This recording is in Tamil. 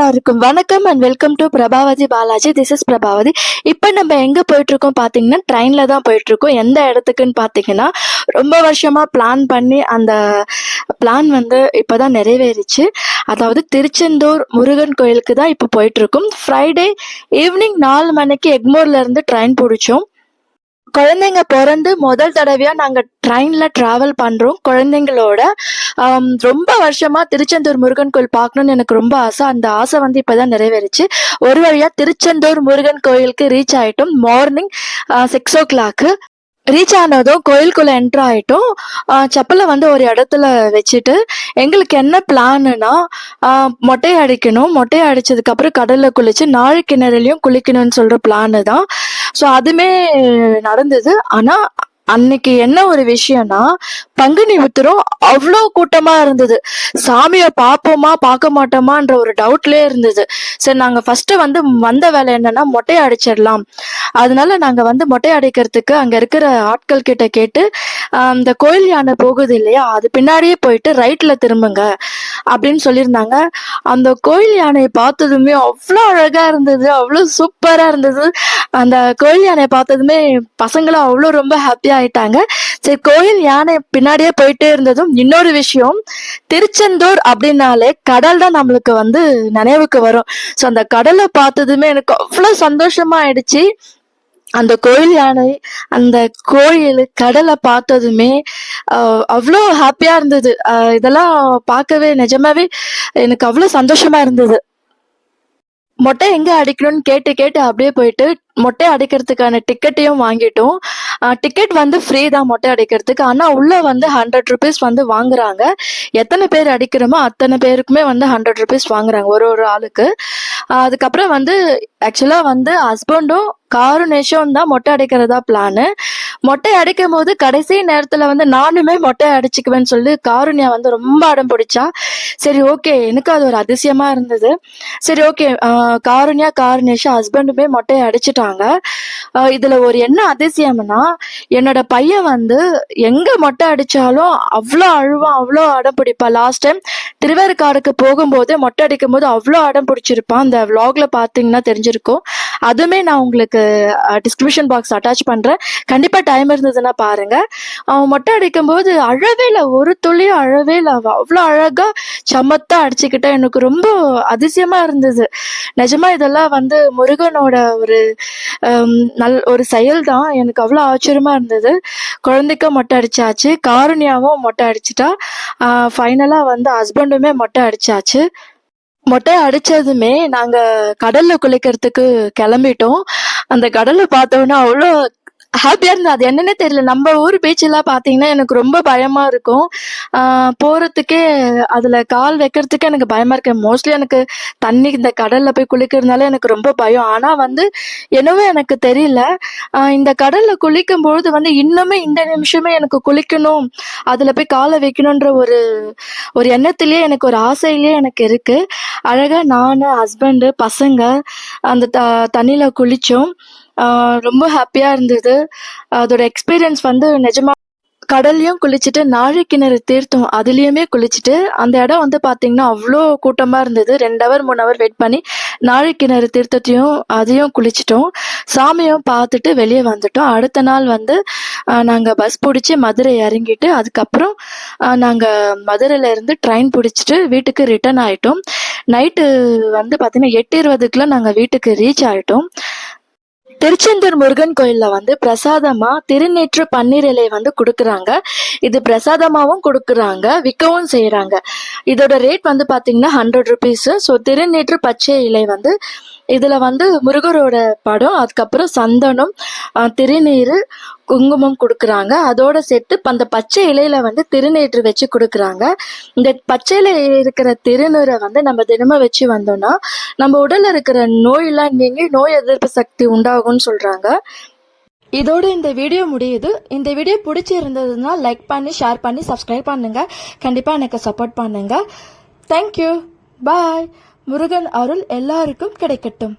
எல்லாருக்கும் வணக்கம் and welcome to Prabhavathi Balaji. This is Prabhavathi. இப்போ நம்ம எங்கே போயிட்டுருக்கோம் பார்த்தீங்கன்னா ட்ரெயினில் தான் போயிட்டுருக்கோம். எந்த இடத்துக்குன்னு பார்த்தீங்கன்னா ரொம்ப வருஷமாக பிளான் பண்ணி அந்த பிளான் வந்து இப்போ தான் நிறைவேறிச்சு. அதாவது திருச்செந்தூர் முருகன் கோயிலுக்கு தான் இப்போ போயிட்டுருக்கோம். ஃப்ரைடே ஈவினிங் நாலு மணிக்கு எக்மோர்லேருந்து ட்ரெயின் பிடிச்சோம். குழந்தைங்க பிறந்து முதல் தடவையா நாங்க ட்ரெயின்ல டிராவல் பண்றோம். குழந்தைங்களோட ரொம்ப வருஷமா திருச்செந்தூர் முருகன் கோயில் பார்க்கணும்னு எனக்கு ரொம்ப ஆசை. அந்த ஆசை வந்து இப்பதான் நிறைவேறுச்சு. ஒரு வழியா திருச்செந்தூர் முருகன் கோயிலுக்கு ரீச் ஆயிட்டோம். மார்னிங் சிக்ஸ் ஓ கிளாக்கு ரீச் ஆனதும் கோயிலுக்குள்ள என்ட்ரு ஆயிட்டோம். செப்பலை வந்து ஒரு இடத்துல வச்சுட்டு எங்களுக்கு என்ன பிளான்னா மொட்டை அடிக்கணும். மொட்டை அடிச்சதுக்கு அப்புறம் கடல்ல குளிச்சு நாழி கிணறுலயும் குளிக்கணும்னு சொல்ற பிளான் தான் ஸோ அதுமே நடந்தது. ஆனா அன்னைக்கு என்ன ஒரு விஷயம்னா பங்குனி உத்திரம் அவ்வளோ கூட்டமா இருந்தது. சாமியை பார்ப்போமா பார்க்க மாட்டோமான்ற ஒரு டவுட்லயே இருந்தது. சரி நாங்க ஃபர்ஸ்ட் வந்து வந்த வேலை என்னன்னா மொட்டை அடிச்சிடலாம். அதனால நாங்க வந்து மொட்டை அடிக்கிறதுக்கு அங்க இருக்கிற ஆட்கள் கிட்ட கேட்டு அந்த கோயில் யானை போகுது இல்லையா அது பின்னாடியே போயிட்டு ரைட்ல திரும்புங்க அப்படின்னு சொல்லியிருந்தாங்க. அந்த கோயில் யானையை பார்த்ததுமே அவ்வளோ அழகா இருந்தது அவ்வளோ சூப்பரா இருந்தது. அந்த கோயில் யானையை பார்த்ததுமே பசங்களும் அவ்வளோ ரொம்ப ஹாப்பியா ஆயிட்டாங்க. சரி கோயில் யானை பின்னாடியே போயிட்டே இருந்ததும் இன்னொரு விஷயம் திருச்செந்தூர் அப்படின்னாலே கடல் தான் நம்மளுக்கு வந்து நினைவுக்கு வரும். ஸோ அந்த கடலை பார்த்ததுமே எனக்கு அவ்வளோ சந்தோஷமா ஆயிடுச்சு. அந்த கோயில் யானை அந்த கோயில் கடலை பார்த்ததுமே அவ்வளோ ஹாப்பியா இருந்தது. இதெல்லாம் பார்க்கவே நிஜமாவே எனக்கு அவ்வளோ சந்தோஷமா இருந்தது. மொட்டை எங்க அடிக்கணும்னு கேட்டு கேட்டு அப்படியே போயிட்டு மொட்டை அடிக்கிறதுக்கான டிக்கெட்டையும் வாங்கிட்டோம். டிக்கெட் வந்து ஃப்ரீ தான் மொட்டை அடிக்கிறதுக்கு. ஆனால் உள்ள வந்து ஹண்ட்ரட் ருபீஸ் வந்து வாங்குறாங்க. எத்தனை பேர் அடிக்கிறோமோ அத்தனை பேருக்குமே வந்து ஹண்ட்ரட் ருபீஸ் வாங்குறாங்க ஒரு ஒரு ஆளுக்கு. அதுக்கப்புறம் வந்து ஆக்சுவலாக வந்து ஹஸ்பண்டும் காரும் நிஷம் தான் மொட்டை அடைக்கிறதா பிளானு மொட்டை அடிக்கும் போது கடைசி நேரத்துல வந்து நானுமே மொட்டை அடிச்சுக்குவேன்னு சொல்லி காருண்யா வந்து ரொம்ப அடம் பிடிச்சா. சரி ஓகே எனக்கு அது ஒரு அதிசயமா இருந்தது. சரி ஓகே காருண்யா காருணேஷா ஹஸ்பண்டுமே மொட்டையை அடிச்சிட்டாங்க. இதுல ஒரு என்ன அதிசயம்னா என்னோட பையன் வந்து எங்க மொட்டை அடிச்சாலும் அவ்வளோ அழுவான் அவ்வளோ அடம் பிடிப்பான் லாஸ்ட் டைம் திருவேற்காடுக்கு போகும்போது மொட்டை அடிக்கும் போது அவ்வளோ அடம் பிடிச்சிருப்பான். அந்த vlogல பாத்தீங்கன்னா தெரிஞ்சிருக்கும். அதுவுமே நான் உங்களுக்கு டிஸ்கிரிப்ஷன் பாக்ஸ் அட்டாச் பண்ணுறேன் கண்டிப்பாக டைம் இருந்ததுன்னா பாருங்க. அவன் மொட்டை அடிக்கும் போது அழவே இல்லை. ஒரு துளியும் அழவே இல்லை. அவ்வளோ அழகாக சமத்தா அடிச்சுக்கிட்டா எனக்கு ரொம்ப அதிசயமாக இருந்தது. நிஜமா இதெல்லாம் வந்து முருகனோட ஒரு நல் ஒரு செயல் தான் எனக்கு அவ்வளோ ஆச்சரியமாக இருந்தது. குழந்தைக்கும் மொட்டை அடிச்சாச்சு. காருண்யாவும் மொட்டை அடிச்சிட்டா. ஃபைனலாக வந்து ஹஸ்பண்டுமே மொட்டை அடிச்சாச்சு. மொட்டை அடிச்சதுமே நாங்க கடல்ல குளிக்கிறதுக்கு கிளம்பிட்டோம். அந்த கடலை பார்த்தோன்னா அவ்வளோ ஹாப்பியா இருந்தது அது என்னன்னே தெரியல. நம்ம ஊர் பீச் எல்லாம் பாத்தீங்கன்னா எனக்கு ரொம்ப பயமா இருக்கும். ஆஹ் போறதுக்கே அதுல கால் வைக்கிறதுக்கே எனக்கு பயமா இருக்கு. மோஸ்ட்லி எனக்கு தண்ணி இந்த கடல்ல போய் குளிக்கிறதுனால எனக்கு ரொம்ப பயம். ஆனா வந்து என்னவோ எனக்கு தெரியல. இந்த கடல்ல குளிக்கும் பொழுது வந்து இன்னுமே இந்த நிமிஷமே எனக்கு குளிக்கணும். அதுல போய் காலை வைக்கணுன்ற ஒரு ஒரு எண்ணத்திலேயே எனக்கு ஒரு ஆசையிலேயே எனக்கு இருக்கு. அழகா நானு ஹஸ்பண்டு பசங்க அந்த த தண்ணியில குளிச்சோம். ரொம்ப ஹாப்பியா இருந்தது. அதோட எக்ஸ்பீரியன்ஸ் வந்து நிஜமா கடல்லையும் குளிச்சுட்டு நாழி கிணறு தீர்த்தம் அதுலேயுமே குளிச்சுட்டு அந்த இடம் வந்து பார்த்தீங்கன்னா அவ்வளோ கூட்டமாக இருந்தது. ரெண்டு ஹவர் மூணு ஹவர் வெயிட் பண்ணி நாழி கிணறு தீர்த்தத்தையும் அதையும் குளிச்சிட்டோம். சாமியும் பார்த்துட்டு வெளியே வந்துட்டோம். அடுத்த நாள் வந்து நாங்கள் பஸ் பிடிச்சி மதுரை இறங்கிட்டு அதுக்கப்புறம் நாங்கள் மதுரையிலேருந்து ட்ரெயின் பிடிச்சிட்டு வீட்டுக்கு ரிட்டர்ன் ஆகிட்டோம் நைட்டு வந்து பார்த்தீங்கன்னா எட்டு இருபதுக்குலாம் நாங்கள் வீட்டுக்கு ரீச் ஆகிட்டோம் திருச்செந்தூர் முருகன் கோயில்ல வந்து பிரசாதமா திருநேற்று பன்னீர் இலை வந்து கொடுக்குறாங்க. இது பிரசாதமாவும் கொடுக்குறாங்க விற்கவும் செய்யறாங்க இதோட ரேட் வந்து பாத்தீங்கன்னா ஹண்ட்ரட் ருபீஸ் ஸோ திருநேற்று பச்சை இலை வந்து இதுல வந்து முருகரோட படம் அதுக்கப்புறம் சந்தனம் திருநீர் குங்குமம் கொடுக்குறாங்க. அதோட சேர்த்து அந்த பச்சை இலையில வந்து திருநீற்று வச்சு கொடுக்குறாங்க. இந்த பச்சையில இருக்கிற திருநீரை வந்து நம்ம தினமும் வச்சு வந்தோம்னா நம்ம உடல்ல இருக்கிற நோயெல்லாம் நீங்கி நோய் எதிர்ப்பு சக்தி உண்டாகும்னு சொல்றாங்க. இதோட இந்த வீடியோ முடியுது. இந்த வீடியோ பிடிச்சிருந்ததுன்னா லைக் பண்ணி ஷேர் பண்ணி சப்ஸ்கிரைப் பண்ணுங்க. கண்டிப்பா எனக்கு சப்போர்ட் பண்ணுங்க. தேங்க்யூ பாய் முருகன் அருள் எல்லாருக்கும் கிடைக்கட்டும்.